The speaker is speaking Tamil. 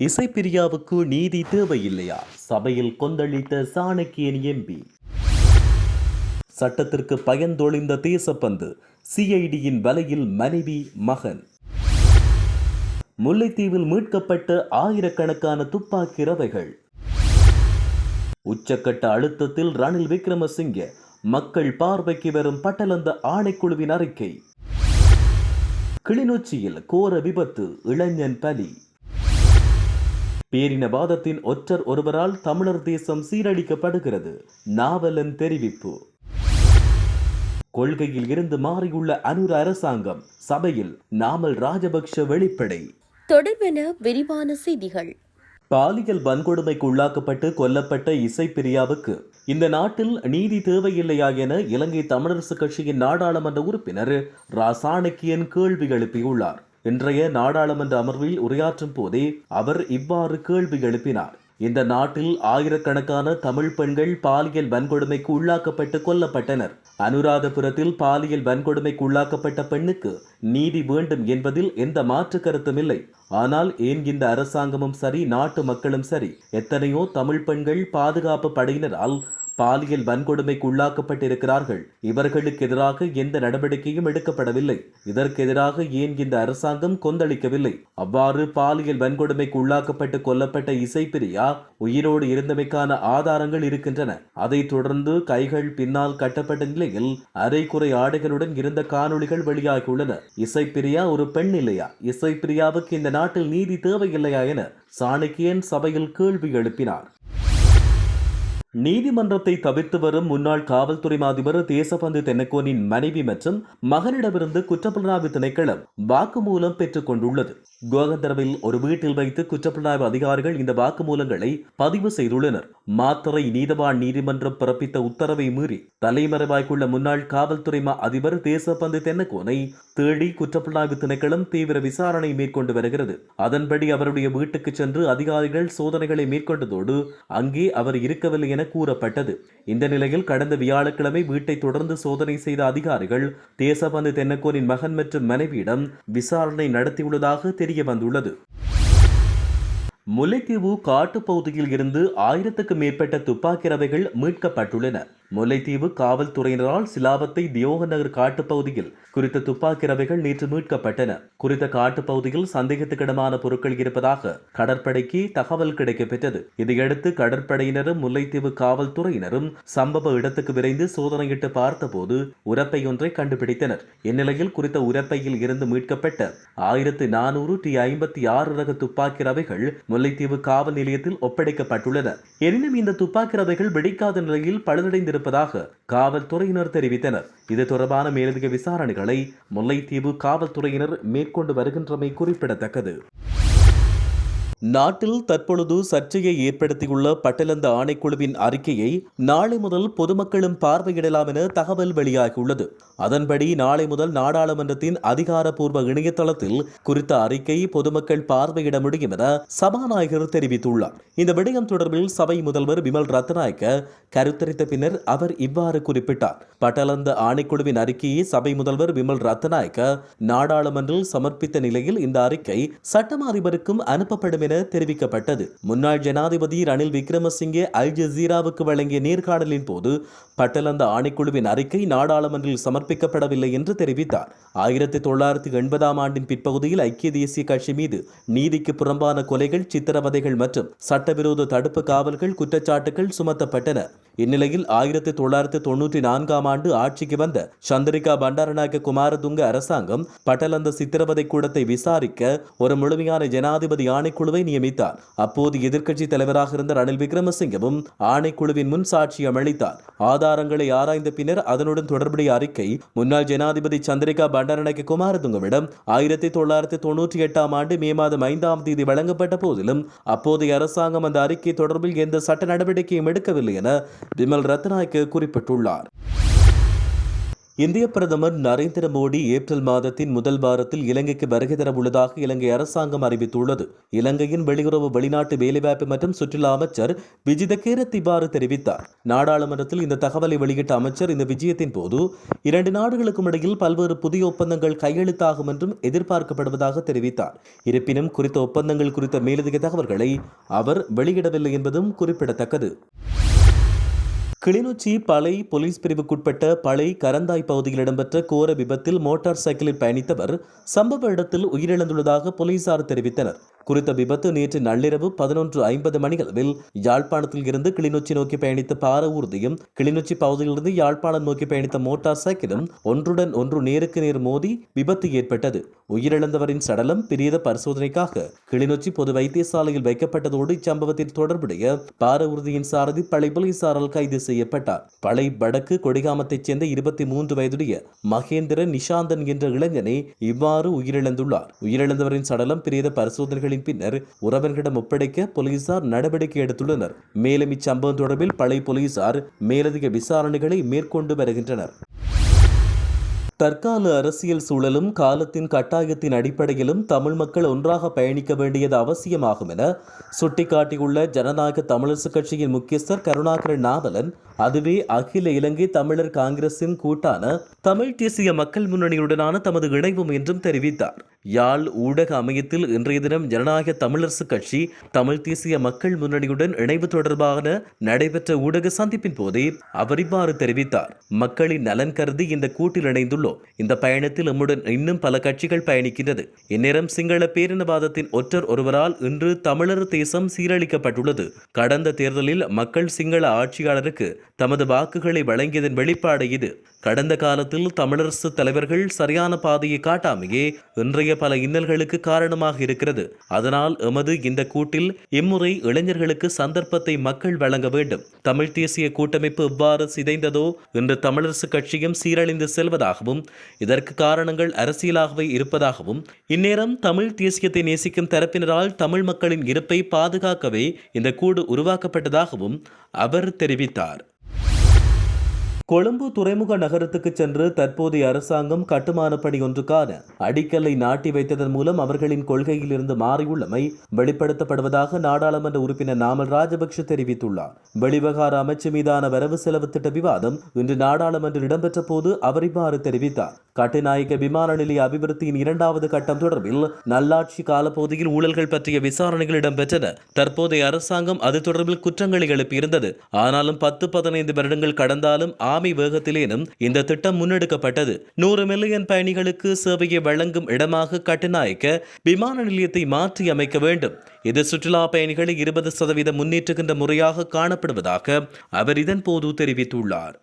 இசைப்பிரியாவுக்கு நீதி தேவையில்லையா? சபையில் கொந்தளித்த சாணக்கியன் எம்பி. சட்டத்திற்கு பயந்தொழிந்த தேசப்பந்து சிஐடியின் வலையில் மனைவி மகன். முல்லைத்தீவில் மீட்கப்பட்ட ஆயிரக்கணக்கான துப்பாக்கி ரவைகள் உச்சக்கட்ட அழுத்தத்தில் ரணில் விக்ரமசிங்கே மக்கள் பார்வைக்கு வரும் பட்டலந்த ஆணைக்குழுவின் அறிக்கை. கிளிநொச்சியில் கோர விபத்து இளைஞன் பலி. பேரினவாதத்தின் ஒற்றர் ஒருவரால் தமிழர் தேசம் சீரழிக்கப்படுகிறது. நாவலன் தெரிவிப்பு. கொள்கையில் இருந்து மாறியுள்ள அனுர அரசாங்கம் சபையில் நாமல் ராஜபக்ஷ வெளிப்படை. தொடர்பென விரிவான செய்திகள். பாலியல் வன்கொடுமைக்கு உள்ளாக்கப்பட்டு கொல்லப்பட்ட இசைப்பிரியாவுக்கு இந்த நாட்டில் நீதி தேவையில்லையா என இலங்கை தமிழரசு கட்சியின் நாடாளுமன்ற உறுப்பினர் ரா சாணக்கியன் கேள்வி எழுப்பியுள்ளார். இன்றைய நாடாளுமன்ற அமர்வில் உரையாற்றும் போதே அவர் இவ்வாறு கேள்வி எழுப்பினார். இந்த நாட்டில் ஆயிரக்கணக்கான தமிழ் பெண்கள் பாலியல் வன்கொடுமைக்கு உள்ளாக்கப்பட்டு கொல்லப்பட்டனர். அனுராதபுரத்தில் பாலியல் வன்கொடுமைக்கு உள்ளாக்கப்பட்ட பெண்ணுக்கு நீதி வேண்டும் என்பதில் எந்த மாற்று கருத்தும் இல்லை. ஆனால் ஏன் இந்த அரசாங்கமும் சரி நாட்டு மக்களும் சரி எத்தனையோ தமிழ் பெண்கள் பாதுகாப்பு படையினரால் பாலியல் வன்கொடுமைக்கு உள்ளாக்கப்பட்டிருக்கிறார்கள் இவர்களுக்கு எதிராக எந்த நடவடிக்கையும் எடுக்கப்படவில்லை. இதற்கு எதிராக ஏன் இந்த அரசாங்கம் கொந்தளிக்கவில்லை? அவ்வாறு பாலியல் வன்கொடுமைக்கு உள்ளாக்கப்பட்டு கொல்லப்பட்ட இசைப்பிரியா உயிரோடு இருந்தமைக்கான ஆதாரங்கள் இருக்கின்றன. அதைத் தொடர்ந்து கைகள் பின்னால் கட்டப்பட்ட நிலையில் அரைக்குறை ஆடைகளுடன் இருந்த காணொளிகள் வெளியாகியுள்ளன. இசைப்பிரியா ஒரு பெண் இல்லையா? இசைப்பிரியாவுக்கு இந்த நாட்டில் நீதி தேவையில்லையா என சாணக்கியன் சபையில் கேள்வி எழுப்பினார். நீதிமன்றத்தை தவிர்த்து வரும் முன்னாள் காவல்துறை அதிபர் தேசபந்து தென்னக்கோனின் மனைவி மற்றும் மகனிடமிருந்து குற்றப்புலனாய்வு திணைக்களம் வாக்குமூலம் பெற்றுக் கொண்டுள்ளது. கோகந்தரவில் ஒரு வீட்டில் வைத்து குற்றப்புலனாய்வு அதிகாரிகள் இந்த வாக்குமூலங்களை பதிவு செய்துள்ளனர். மாத்தறை நீதவான் நீதிமன்றம் பிறப்பித்த உத்தரவை மீறி தலைமறைவாய்க்குள்ள முன்னாள் காவல்துறை அதிபர் தேசபந்து தென்னக்கோனை தேடி குற்றப்புலனாய்வு திணைக்களம் தீவிர விசாரணை மேற்கொண்டு வருகிறது. அதன்படி அவருடைய வீட்டுக்கு சென்று அதிகாரிகள் சோதனைகளை மேற்கொண்டதோடு அங்கே அவர் இருக்கவில்லை என கூறப்பட்டது. இந்த நிலையில் கடந்த வியாழக்கிழமை வீட்டை தொடர்ந்து சோதனை செய்த அதிகாரிகள் தேசபந்து தென்னக்கோனின் மகன் மற்றும் மனைவியிடம் விசாரணை நடத்தியுள்ளதாக தெரிய வந்துள்ளது முல்லைத்தீவு காட்டுப்பகுதியில் இருந்து ஆயிரத்துக்கு மேற்பட்ட துப்பாக்கி ரவைகள் மீட்கப்பட்டுள்ளன. முல்லைத்தீவு காவல்துறையினரால் சிலாபத்தை தியோக நகர் காட்டுப்பகுதியில் குறித்த துப்பாக்கி ரவைகள் நேற்று மீட்கப்பட்டன. குறித்த காட்டுப்பகுதியில் சந்தேகத்துக்கிடமான பொருட்கள் இருப்பதாக கடற்படைக்கு தகவல் கிடைக்கப்பெற்றது. இதையடுத்து கடற்படையினரும் முல்லைத்தீவு காவல்துறையினரும் சம்பவ இடத்துக்கு விரைந்து சோதனையிட்டு பார்த்தபோது உரப்பை ஒன்றை கண்டுபிடித்தனர். இந்நிலையில் குறித்த உரப்பையில் இருந்து மீட்கப்பட்ட ஆயிரத்து நானூறு டி ஐம்பத்தி ஆறு ரக துப்பாக்கி ரவைகள் முல்லைத்தீவு காவல் நிலையத்தில் ஒப்படைக்கப்பட்டுள்ளன. எனினும் இந்த துப்பாக்கி ரவைகள் வெடிக்காத நிலையில் பழுதடைந்திருப்பதாக காவல்துறையினர் தெரிவித்தனர். இது தொடர்பான மேலதிக விசாரணைகளை முல்லைத்தீவு காவல்துறையினர் மேற்கொண்டு வருகின்றமை குறிப்பிடத்தக்கது. நாட்டில் தற்பொழுது சர்ச்சையை ஏற்படுத்தியுள்ள பட்டலந்த ஆணைக்குழுவின் அறிக்கையை நாளை முதல் பொதுமக்களும் பார்வையிடலாம் என தகவல் வெளியாகியுள்ளது. அதன்படி நாளை முதல் நாடாளுமன்றத்தின் அதிகாரப்பூர்வ இணையதளத்தில் குறித்த அறிக்கை பொதுமக்கள் பார்வையிட முடியும் என சபாநாயகர் தெரிவித்துள்ளார். இந்த விடயம் தொடர்பில் சபை முதல்வர் விமல் ரத்நாயக்க கருத்தரித்த பின்னர் அவர் இவ்வாறு குறிப்பிட்டார். பட்டலந்த ஆணைக்குழுவின் அறிக்கையை சபை முதல்வர் விமல் ரத்நாயக்க நாடாளுமன்றில் சமர்ப்பித்த நிலையில் இந்த அறிக்கை சட்டமா அதிபருக்கும் அனுப்பப்படும் என தெரிவிக்கப்பட்டது. முன்னாள் ஜனாதிபதி ரணில் விக்ரமசிங்கே அல் ஜசீராவுக்கு வழங்கிய நேர்காணலின் போது பட்டலந்த ஆணைக்குழுவின் அறிக்கை நாடாளுமன்றில் சமர்ப்பிக்கப்படவில்லை என்று தெரிவித்தார். ஆயிரத்தி தொள்ளாயிரத்தி எண்பதாம் ஆண்டின் பிற்பகுதியில் ஐக்கிய தேசிய கட்சி மீது நீதிக்கு புறம்பான கொலைகள் சித்திரவதைகள் மற்றும் சட்டவிரோத தடுப்பு காவல்கள் குற்றச்சாட்டுகள் சுமத்தப்பட்டன. இந்நிலையில் ஆயிரத்தி தொள்ளாயிரத்தி தொன்னூற்றி நான்காம் ஆண்டு ஆட்சிக்கு வந்த சந்திரிகா பண்டாரநாயக்க குமாரதுங்க அரசாங்கம் பட்டலந்த சித்திரவதை கூடத்தை விசாரிக்க ஒரு முழுமையான ஜனாதிபதி ஆணைக்குழுவை நியமித்தார். அப்போது எதிர்க்கட்சி தலைவராக இருந்த ரணில் விக்ரமசிங்கவும் ஆணைக்குழுவின் முன் சாட்சியம் அளித்தார் ஆதாரங்களை ஆராய்ந்த பின்னர் அதனுடன் தொடர்புடைய அறிக்கை முன்னாள் ஜனாதிபதி சந்திரிகா பண்டாரநாயக்க குமாரதுங்கவிடம் ஆயிரத்தி தொள்ளாயிரத்தி தொன்னூற்றி எட்டாம் ஆண்டு மே மாதம் ஐந்தாம் தேதி வழங்கப்பட்ட போதிலும் அப்போதைய அரசாங்கம் அந்த அறிக்கை தொடர்பில் எந்த சட்ட நடவடிக்கையும் எடுக்கவில்லை என விமல் ரத்நாயக்க குறிப்பிட்டுள்ளார். இந்திய பிரதமர் நரேந்திர மோடி ஏப்ரல் மாதத்தின் முதல் வாரத்தில் இலங்கைக்கு வருகை தர உள்ளதாக இலங்கை அரசாங்கம் அறிவித்துள்ளது. இலங்கையின் வெளியுறவு வெளிநாட்டு வேலைவாய்ப்பு மற்றும் சுற்றுலா அமைச்சர் விஜித கேரத் இவ்வாறு தெரிவித்தார். நாடாளுமன்றத்தில் இந்த தகவலை வெளியிட்ட அமைச்சர் இந்த விஜயத்தின் போது இரண்டு நாடுகளுக்கும் இடையில் பல்வேறு புதிய ஒப்பந்தங்கள் கையெழுத்தாகும் என்றும் எதிர்பார்க்கப்படுவதாக தெரிவித்தார். இருப்பினும் குறித்த ஒப்பந்தங்கள் குறித்த மேலதிக தகவல்களை அவர் வெளியிடவில்லை என்பதும் குறிப்பிடத்தக்கது. கிளிநொச்சி பளை போலீஸ் பிரிவுக்குட்பட்ட பளை கரந்தாய் பகுதியில் இடம்பெற்ற கோர விபத்தில் மோட்டார் சைக்கிளில் பயணித்தவர் சம்பவ இடத்தில் உயிரிழந்துள்ளதாக போலீசார் தெரிவித்தனர். குறித்த விபத்து நேற்று நள்ளிரவு பதினொன்று ஐம்பது மணிகளவில் யாழ்ப்பாணத்தில் இருந்து கிளிநொச்சி நோக்கி பயணித்த பார ஊர்தியும் கிளிநொச்சி பகுதியிலிருந்து யாழ்ப்பாணம் நோக்கி பயணித்த மோட்டார் சைக்கிளும் ஒன்றுடன் ஒன்று நேருக்கு நேர் மோதி விபத்து ஏற்பட்டது. உயிரிழந்தவரின் சடலம் பிரேத பரிசோதனைக்காக கிளிநொச்சி பொது வைத்தியசாலையில் வைக்கப்பட்டதோடு இச்சம்பவத்தில் தொடர்புடைய பார ஊர்தியின் சாரதி பளை போலீசாரால் கைது செய்யப்பட்டார். பழை வடக்கு கொடிகாமத்தைச் சேர்ந்த இருபத்தி மூன்று வயதுடைய மகேந்திர நிஷாந்தன் என்ற இளைஞனை இவ்வாறு உயிரிழந்துள்ளார். உயிரிழந்தவரின் சடலம் பிரேத பரிசோதனைகளில் பரிசோதனைகளின் பின்னர் உறவர்களிடம் ஒப்படைக்க போலீசார் நடவடிக்கை எடுத்துள்ளனர். மேலும் இச்சம்பவம் தொடர்பில் பழைய போலீசார் மேலதிக விசாரணைகளை மேற்கொண்டு வருகின்றனர். தற்கால அரசியல் சூழலும் காலத்தின் கட்டாயத்தின் அடிப்படையிலும் தமிழ் மக்கள் ஒன்றாக பயணிக்க வேண்டியது அவசியமாகும் என சுட்டிக்காட்டியுள்ள ஜனநாயக தமிழரசுக் கட்சியின் முக்கியஸ்தர் கருணாகரன் நாவலன் அதுவே அகில இலங்கை தமிழர் காங்கிரசின் கூட்டான தமிழ் தேசிய மக்கள் முன்னணியுடனான தமது இணைவும் என்றும் தெரிவித்தார். யாழ் ஊடக அமையத்தில் இன்றைய தினம் ஜனநாயக தமிழரசுக் கட்சி தமிழ் தேசிய மக்கள் முன்னணியுடன் இணைவு தொடர்பான நடைபெற்ற ஊடக சந்திப்பின் போதே அவர் இவ்வாறு தெரிவித்தார். மக்களின் நலன் கருதி இந்த கூட்டில் இணைந்துள்ளோம். இந்த பயணத்தில் நம்முடன் இன்னும் பல கட்சிகள் பயணிக்கின்றது. இந்நேரம் சிங்கள பேரினவாதத்தின் ஒற்றர் ஒருவரால் இன்று தமிழர் தேசம் சீரழிக்கப்பட்டுள்ளது. கடந்த தேர்தலில் மக்கள் சிங்கள ஆட்சியாளருக்கு தமது வாக்குகளை வழங்கியதன் வெளிப்பாடு இது. கடந்த காலத்தில் தமிழரசு தலைவர்கள் சரியான பாதையை காட்டாமையே இன்றைய பல இன்னல்களுக்கு காரணமாக இருக்கிறது. அதனால் எமது இந்த கூட்டில் இம்முறை இளைஞர்களுக்கு சந்தர்ப்பத்தை மக்கள் வழங்க வேண்டும். தமிழ் தேசிய கூட்டமைப்பு எவ்வாறு சிதைந்ததோ இன்று தமிழரசு கட்சியும் சீரழிந்து செல்வதாகவும் இதற்கு காரணங்கள் அரசியலாகவே இருப்பதாகவும் இந்நேரம் தமிழ் தேசியத்தை நேசிக்கும் தரப்பினரால் தமிழ் மக்களின் இருப்பை பாதுகாக்கவே இந்த கூடு உருவாக்கப்பட்டதாகவும் அவர் தெரிவித்தார். கொழும்பு துறைமுக நகரத்துக்கு சென்று தற்போதைய அரசாங்கம் கட்டுமான பணி ஒன்றுக்கான அடிக்கல்லை நாட்டி வைத்ததன் மூலம் அவர்களின் கொள்கையில் இருந்து மாறியுள்ளமை வெளிப்படுத்தப்படுவதாக நாடாளுமன்ற உறுப்பினர் நாமல் ராஜபக்ஷ தெரிவித்துள்ளார். வெளிவகார அமைச்சு மீதான வரவு செலவு திட்ட விவாதம் இன்று நாடாளுமன்றம் இடம்பெற்ற போது அவர் இவ்வாறு தெரிவித்தார். கட்டுநாயக்க விமான நிலைய அபிவிருத்தியின் இரண்டாவது கட்டம் தொடர்பில் நல்லாட்சி காலப்பகுதியில் ஊழல்கள் பற்றிய விசாரணைகள் இடம்பெற்றன. தற்போதைய அரசாங்கம் அது தொடர்பில் குற்றங்களை எழுப்பியிருந்தது. ஆனாலும் பத்து பதினைந்து வருடங்கள் கடந்தாலும் ஆமை வேகத்திலேனும் இந்த திட்டம் முன்னெடுக்கப்பட்டது. நூறு மில்லியன் பயணிகளுக்கு சேவையை வழங்கும் இடமாக கட்டுநாயக்க விமான நிலையத்தை மாற்றி அமைக்க வேண்டும். இது சுற்றுலா பயணிகளை இருபது சதவீதம் முன்னேற்றுகின்ற முறையாக காணப்படுவதாக அவர் இதன் போது தெரிவித்துள்ளார்.